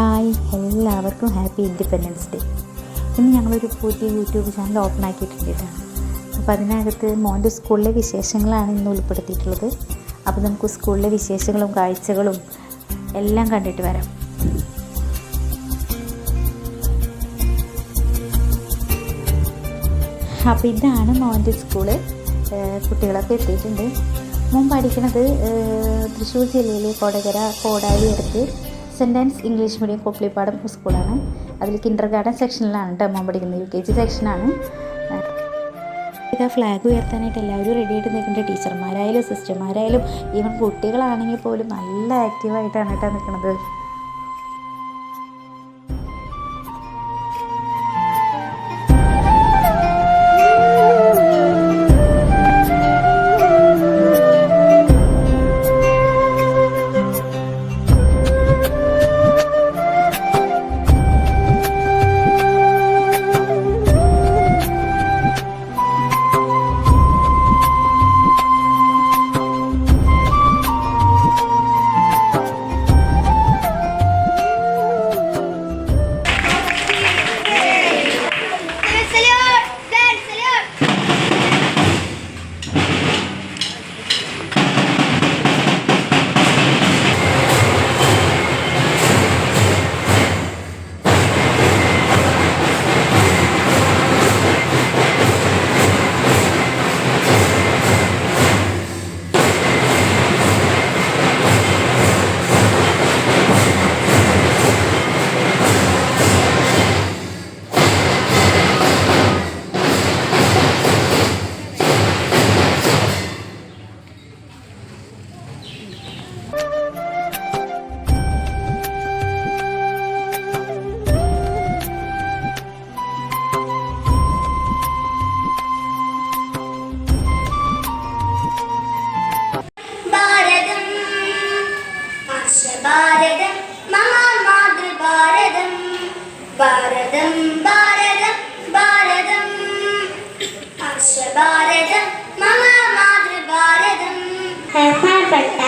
Hi എല്ലാവർക്കും happy independence day ഇന്ന് ഞങ്ങളൊരു പുതിയ യൂട്യൂബ് ചാനൽ ഓപ്പൺ ആക്കിയിട്ടുണ്ട് അപ്പോൾ അതിനകത്ത് മോന്റെ സ്കൂളിലെ വിശേഷങ്ങളാണ് ഇന്ന് ഉൾപ്പെടുത്തിയിട്ടുള്ളത്. അപ്പോൾ നമുക്ക് സ്കൂളിലെ വിശേഷങ്ങളും കാഴ്ചകളും എല്ലാം കണ്ടിട്ട് വരാം. അപ്പോൾ ഇതാണ് മോന്റെ സ്കൂൾ. കുട്ടികളൊക്കെ എത്തിയിട്ടുണ്ട്. മോൻ പഠിക്കുന്നത് തൃശ്ശൂർ ജില്ലയിലെ കോടകര കോടാലി അടുത്ത് സെന്റ് ആൻസ് ഇംഗ്ലീഷ് മീഡിയം കോപ്പിളിപ്പാടം സ്കൂളാണ്. അതിൽ കിൻഡർ ഗാർഡൻ സെക്ഷനിലാണ് കേട്ടോ പഠിക്കുന്നത്. യു കെ ജി സെക്ഷനാണ് ഇതാ ഫ്ലാഗ് ഉയർത്താനായിട്ട് എല്ലാവരും റെഡി ആയിട്ട് നിൽക്കുന്നുണ്ട് ടീച്ചർമാരായാലും സിസ്റ്റർമാരായാലും ഈവൻ കുട്ടികളാണെങ്കിൽ പോലും നല്ല ആക്റ്റീവായിട്ടാണ് കേട്ടോ നിൽക്കുന്നത് ഭാരതം മമ മാതൃഭാരതം. ഭാരതം ഭാരതം ഭാരതം. ഭാരതം മമ മാതൃഭാരതം. ബഹുമാനപ്പെട്ട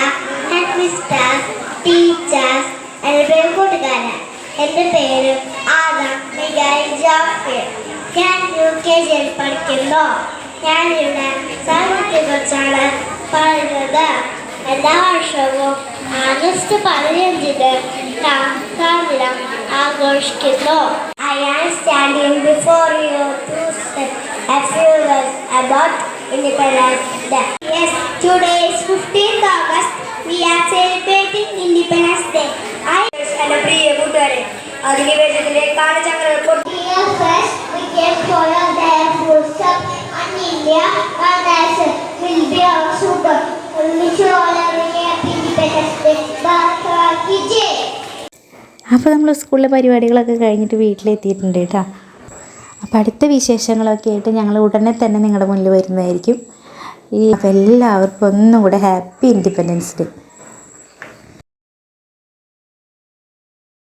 ഹെഡ് മിസ്റ്റേഴ്സ് ടീച്ചേഴ്സ് എന്റെ പേര് കൂട്ടുകാരൻ എന്റെ പേര് ആദം മിഗായി ജാഫിർ. ഞാൻ യു കെ ജിയിൽ പഠിക്കുന്നു. ഞാനിവിടെ സാഹിത്യത്തെക്കുറിച്ചാണ് പറയുന്നത്. എല്ലാ വർഷവും ആഗസ്റ്റ് പതിനഞ്ചിന് നാം സ്വാതന്ത്ര്യം ആഘോഷിക്കുന്നു I am standing before you to say a few words about Independence Day. Yes, today is 15th August. We are celebrating Independence Day. I എന്റെ പ്രിയ കൂട്ടുകാരെ അധിനിവേശത്തിന്റെ കാലചക്ര Dear അപ്പോൾ നമ്മൾ സ്കൂളിലെ പരിപാടികളൊക്കെ കഴിഞ്ഞിട്ട് വീട്ടിലെത്തിയിട്ടുണ്ട് കേട്ടോ. അപ്പോൾ അടുത്ത വിശേഷങ്ങളൊക്കെ ആയിട്ട് ഞങ്ങൾ ഉടനെ തന്നെ നിങ്ങളുടെ മുന്നിൽ വരുന്നതായിരിക്കും. ഈ അപ്പോൾ എല്ലാവർക്കും ഒന്നും കൂടെ ഹാപ്പി ഇൻഡിപെൻഡൻസ് ഡേ.